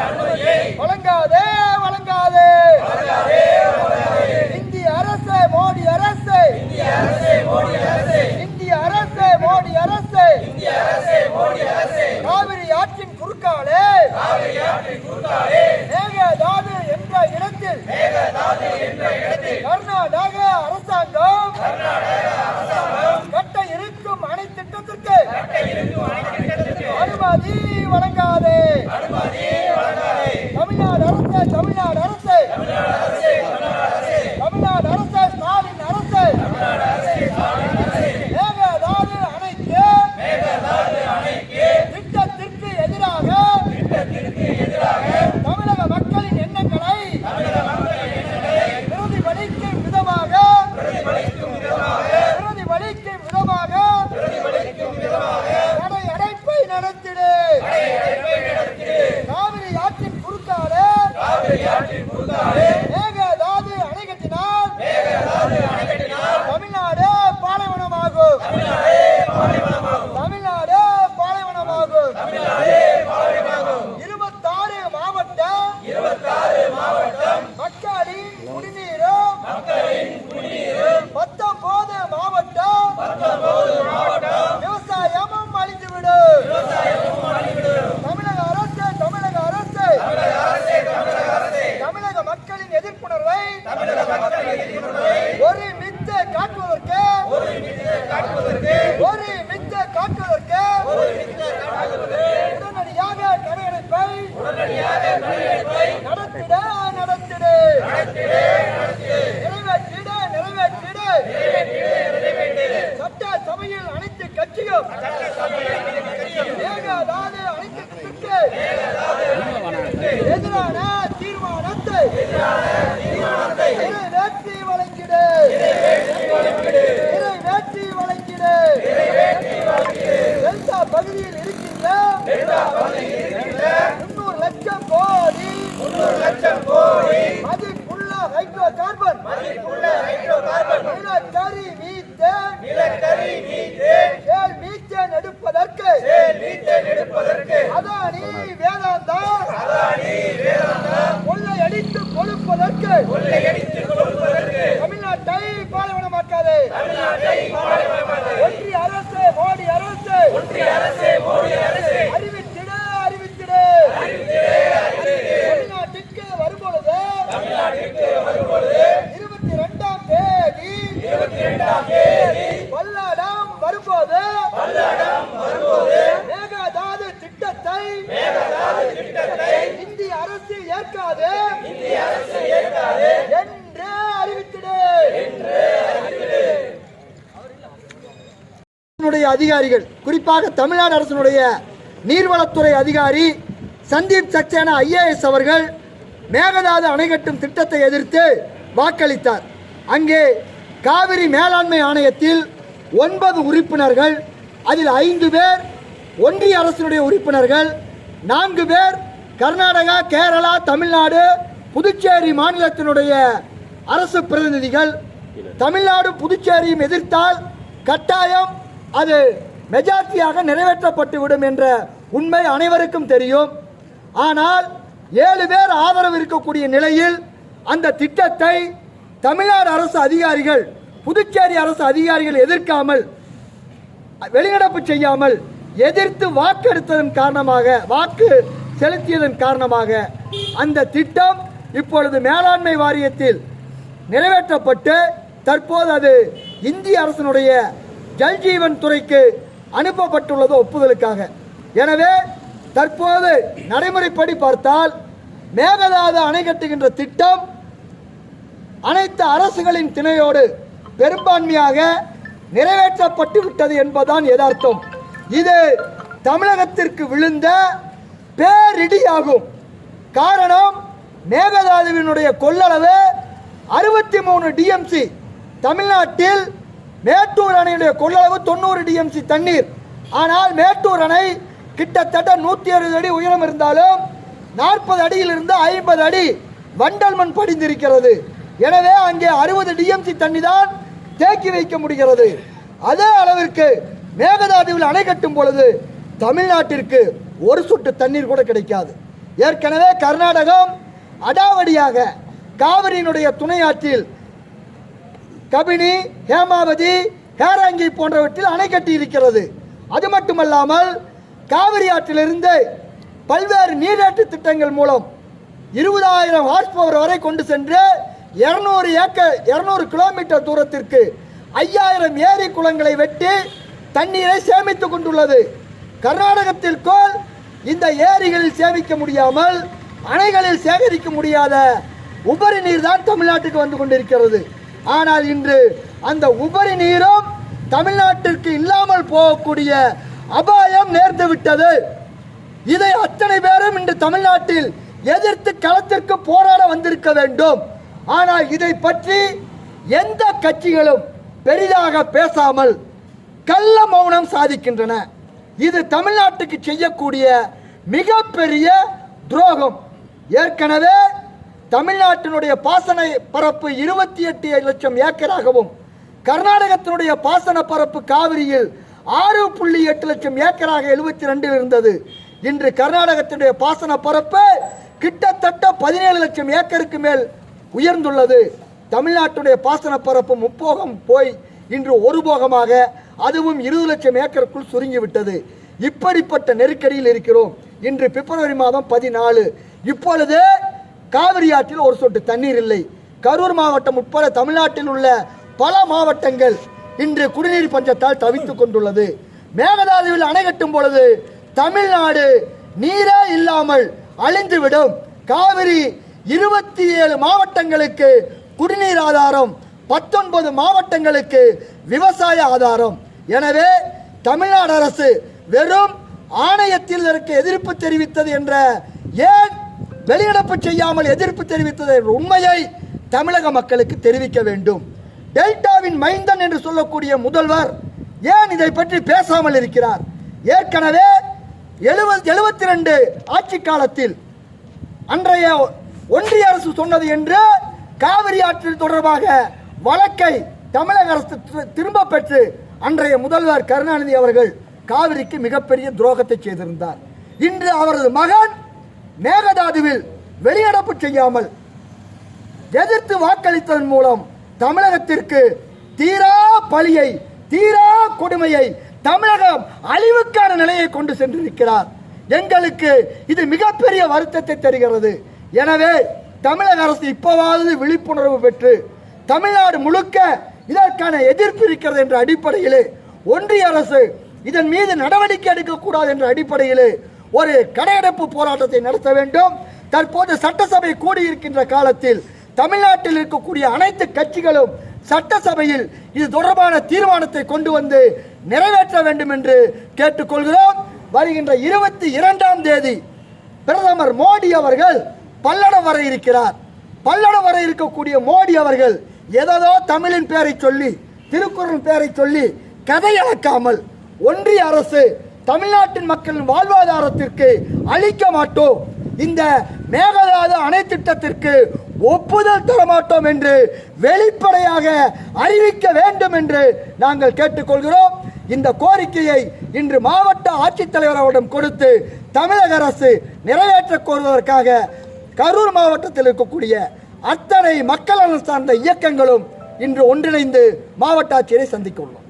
அனுமதியை வழங்காதே வழங்காதே. இந்திய அரசு மோடி அரசு. இந்திய அரசு மோடி அரசு. காவிரி ஆற்றின் குறுக்காலே மேகதாது என்ற இடத்தில் கர்நாடக அரசாங்கம் கட்ட இருக்கும் அணை திட்டத்திற்கு அனுமதி வழங்காதே தமிழ்நாடு அரசு தமிழ்நாடு அரசு தமிழ்நாடு அரசு ஸ்டாலின் அரசு மேகதாது அணைக்கு திட்டத்திற்கு எதிராக தமிழக மக்களின் எண்ணங்களை பிரதிபலிக்கும் விதமாக பிரதிபலிக்கும் விதமாக கடை அடைப்பை நடத்திடு காவிரி ஆற்றின் குறுக்காலே மேகதாது அணை கட்டினால் தமிழ்நாடு பாலைவனமாகும் தமிழ்நாடு பாலைவனமாகும் இருபத்தாறு மாவட்டம் மக்களின் குடிநீரும் பத்தொன்பது மாவட்டம் விவசாயமும் அழிந்துவிடும் தமிழக அரசு தமிழக அரசு தமிழக மக்களின் எதிர்ப்புணர்வை ஒரு மித்த காட்டுவதற்கு ஒரு மித்த காட்டுவதற்கு உடனடியாக கடையடைப்பை நடத்திட நடத்திடு நிறைவேற்றிட நிறைவேற்றிடு சட்ட சபையில் அனைத்து கட்சியும் மேகதாது அனைத்து எதிரான தீர்மானத்தை நிறைவேற்றி வழங்கிடு நிறைவேற்றி வழங்கிடு டெல்டா பகுதியில் இருக்கின்ற முன்னூறு லட்சம் கோடி லட்சம் கோடி மதிப்புள்ள ஹைட்ரோ கார்பன் மதிப்புள்ள வேதாந்தா கொள்ளையடித்து கொடுப்பதற்கு தமிழ்நாட்டை பாலைவனமாக்காதே ஒன்றிய அரசு மோடி அரசு. ஒன்றிய அரசு மோடி அரசு அறிவித்திடு அறிவித்திடு தமிழ்நாட்டுக்கு வரும்பொழுது தமிழ்நாட்டுக்கு வரும்பொழுது இருபத்தி ரெண்டாம் தேதி இருபத்தி ரெண்டாம் தேதி பல்லடம் வரும்போது பல்லடம் வரும்போது மேகதாது திட்டத்தை மேகதாது திட்டத்தை இந்திய அரசு ஏற்காது இந்திய அரசு ஏற்காது என்று அறிவித்திடு என்று அரசினுடைய அதிகாரிகள் குறிப்பாக தமிழ்நாடு அரசினுடைய நீர்வளத்துறை அதிகாரி சந்தீப் சக்சேனா ஐஏஎஸ் அவர்கள் மேகதாது அணை கட்டும் திட்டத்தை எதிர்த்து வாக்களித்தார். அங்கே காவிரி மேலாண்மை ஆணையத்தில் ஒன்பது உறுப்பினர்கள் அதில் ஐந்து பேர் ஒன்றிய அரசினுடைய உறுப்பினர்கள் நான்கு பேர் கர்நாடகா கேரளா தமிழ்நாடு புதுச்சேரி மாநிலத்தினுடைய அரசு பிரதிநிதிகள். தமிழ்நாடு புதுச்சேரியும் எதிர்த்தால் கட்டாயம் அது மெஜாரிட்டியாக நிறைவேற்றப்பட்டுவிடும் என்ற உண்மை அனைவருக்கும் தெரியும். ஆனால் ஏழு பேர் ஆதரவு இருக்கக்கூடிய நிலையில் அந்த திட்டத்தை தமிழ்நாடு அரசு அதிகாரிகள் புதுச்சேரி அரசு அதிகாரிகள் எதிர்க்காமல் வெளிநடப்பு செய்யாமல் எதிர்த்து வாக்கெடுத்ததன் காரணமாக வாக்கு செலுத்தியதன் காரணமாக அந்த திட்டம் இப்பொழுது மேலாண்மை வாரியத்தில் நிறைவேற்றப்பட்டு தற்போது அது இந்திய அரசனுடைய ஜல்ஜீவன் துறைக்கு அனுப்பப்பட்டுள்ளது ஒப்புதலுக்காக. எனவே தற்போது நடைமுறைப்படி பார்த்தால் மேகதாது அணை கட்டுகின்ற திட்டம் அனைத்து அரசுகளின் திணையோடு பெரும்பான்மையாக நிறைவேற்றப்பட்டு விட்டது என்பதுதான் எதார்த்தம் இது தமிழகத்திற்கு விழுந்த பேரிடியாகும். காரணம் மேகதாதுவினுடைய கொள்ளளவு அறுபத்தி மூணு டிஎம்சி தமிழ்நாட்டில் மேட்டூர் அணையுடைய கொள்ளளவு தொண்ணூறு டிஎம்சி தண்ணீர். ஆனால் மேட்டூர் அணை கிட்டத்தட்ட நூற்றி அறுபது அடி உயரம் இருந்தாலும் நாற்பது அடியிலிருந்து ஐம்பது அடி வண்டல் மண் படிந்திருக்கிறது. எனவே அங்கே அறுபது டிஎம்சி தண்ணி தான் தேக்கி வைக்க முடிகிறது. அதே அளவிற்கு மேகதாதுவில் அணை கட்டும் பொழுது தமிழ்நாட்டிற்கு ஒரு சொட்டு தண்ணீர் கூட கிடைக்காது. ஏற்கனவே கர்நாடகம் அடாவடியாக காவிரியினுடைய துணையாற்றில் கபினி ஹேமாவதி ஹேராங்கி போன்றவற்றில் அணை கட்டி இருக்கிறது அது மட்டுமல்லாமல் காவிரி ஆற்றிலிருந்து பல்வேறு நீரேற்று திட்டங்கள் மூலம் இருபதாயிரம் ஹார்ஸ் பவர் வரை கொண்டு சென்று இருநூறு ஏக்கர் இருநூறு கிலோமீட்டர் தூரத்திற்கு ஐயாயிரம் ஏரி குளங்களை வெட்டி தண்ணீரை சேமித்துக் கொண்டுள்ளது. கர்நாடகத்திற்குள் இந்த ஏரிகளில் சேமிக்க முடியாமல் அணைகளில் சேகரிக்க முடியாத உபரி நீர் தான் தமிழ்நாட்டுக்கு வந்து கொண்டிருக்கிறது. ஆனால் இன்று அந்த உபரி நீரும் தமிழ்நாட்டிற்கு இல்லாமல் போகக்கூடிய அபாயம் நேர்ந்து விட்டது. இதை அத்தனை பேரும் இன்று தமிழ்நாட்டில் எதிர்த்து களத்திற்கு போராட வந்திருக்க வேண்டும். ஆனால் இதை பற்றி எந்த கட்சிகளும் பெரிதாக பேசாமல் கள்ள மௌனம் சாதிக்கின்றன. இது தமிழ்நாட்டுக்கு செய்யக்கூடிய மிகப்பெரிய துரோகம். ஏற்கனவே தமிழ்நாட்டினுடைய பாசன பரப்பு இருபத்தி எட்டு லட்சம் ஏக்கராகவும் கர்நாடகத்தினுடைய பாசன பரப்பு காவிரியில் ஆறு புள்ளி எட்டு லட்சம் ஏக்கராக எழுபத்தி ரெண்டில் இருந்தது. இன்று கர்நாடகத்தினுடைய பாசன பரப்பு கிட்டத்தட்ட பதினேழு லட்சம் ஏக்கருக்கு மேல் உயர்ந்துள்ளது. தமிழ்நாட்டுடைய பாசன பரப்பு முப்போகம் போய் இன்று ஒரு போகமாக அதுவும் இருபது லட்சம் ஏக்கருக்குள் சுருங்கிவிட்டது. இப்படிப்பட்ட நெருக்கடியில் இருக்கிறோம். இன்று பிப்ரவரி மாதம் பதினாலு. இப்பொழுது காவிரி ஆற்றில் ஒரு சொட்டு தண்ணீர் இல்லை. கரூர் மாவட்டம் உட்பட தமிழ்நாட்டில் உள்ள பல மாவட்டங்கள் இன்று குடிநீர் பஞ்சத்தால் தவித்துக் கொண்டுள்ளது. மேகதாதுவில் அணை கட்டும் பொழுது தமிழ்நாடு நீரே இல்லாமல் அழிந்துவிடும். காவிரி இருபத்தி ஏழு மாவட்டங்களுக்கு குடிநீர் ஆதாரம் பத்தொன்பது மாவட்டங்களுக்கு விவசாய ஆதாரம். எனவே தமிழ்நாடு அரசு வெறும் ஆணையத்தில் இதற்கு எதிர்ப்பு தெரிவித்தது என்ற ஏன் வெளியிடப்பு செய்யாமல் எதிர்ப்பு தெரிவித்ததன் உண்மையை தமிழக மக்களுக்கு தெரிவிக்க வேண்டும். டெல்டாவின் மைந்தன் என்று சொல்லக்கூடிய முதல்வர் ஏன் இதை பற்றி பேசாமல் இருக்கிறார்? ஏற்கனவே எழுபது எழுபத்தி ரெண்டு ஆட்சி காலத்தில் அன்றைய ஒன்றிய அரசு சொன்னது என்று காவிரி ஆற்றில் தொடர்பாக வழக்கை தமிழக அரசு திரும்ப பெற்று அன்றைய முதல்வர் கருணாநிதி அவர்கள் காவிரிக்கு மிகப்பெரிய துரோகத்தை செய்திருந்தார். இன்று அவரது மகன் மேகதாதுவில் வெளிநடப்பு செய்யாமல் எதிர்த்து வாக்களித்ததன் மூலம் தமிழகத்திற்கு தீரா பழியை தீரா கொடுமையை தமிழகம் அழிவுக்கான நிலையை கொண்டு சென்றிருக்கிறார். எங்களுக்கு இது மிகப்பெரிய வருத்தத்தை தருகிறது. எனவே தமிழக அரசு இப்போவாவது விழிப்புணர்வு பெற்று தமிழ்நாடு முழுக்க இதற்கான எதிர்ப்பு இருக்கிறது என்ற அடிப்படையிலே ஒன்றிய அரசு இதன் மீது நடவடிக்கை எடுக்கக்கூடாது என்ற அடிப்படையிலே ஒரு கடையடைப்பு போராட்டத்தை நடத்த வேண்டும். தற்போது சட்டசபை கூடியிருக்கின்ற காலத்தில் தமிழ்நாட்டில் இருக்கக்கூடிய அனைத்து கட்சிகளும் சட்டசபையில் இது தொடர்பான தீர்மானத்தை கொண்டு வந்து நிறைவேற்ற வேண்டும் என்று கேட்டுக்கொள்கிறோம். வருகின்ற இருபத்தி இரண்டாம் தேதி பிரதமர் மோடி அவர்கள் பல்லடம் வர இருக்கிறார். பல்லடம் வர இருக்கக்கூடிய மோடி அவர்கள் எதோ தமிழின் பெயரை சொல்லி திருக்குறள் பெயரை சொல்லி கதையளக்காமல் ஒன்றிய அரசு தமிழ்நாட்டின் மக்களின் வாழ்வாதாரத்திற்கு அளிக்க மாட்டோம். இந்த மேகதாது அணை திட்டத்திற்கு ஒப்புதல் தரமாட்டோம் என்று வெளிப்படையாக அறிவிக்க வேண்டும் என்று நாங்கள் கேட்டுக்கொள்கிறோம். இந்த கோரிக்கையை இன்று மாவட்ட ஆட்சித்தலைவர் அவரிடம் கொடுத்து தமிழக அரசு நிறைவேற்ற கோருவதற்காக கரூர் மாவட்டத்தில் இருக்கக்கூடிய அத்தனை மக்கள் சார்ந்த இயக்கங்களும் இன்று ஒன்றிணைந்து மாவட்ட ஆட்சியரை சந்திக்க உள்ளோம்.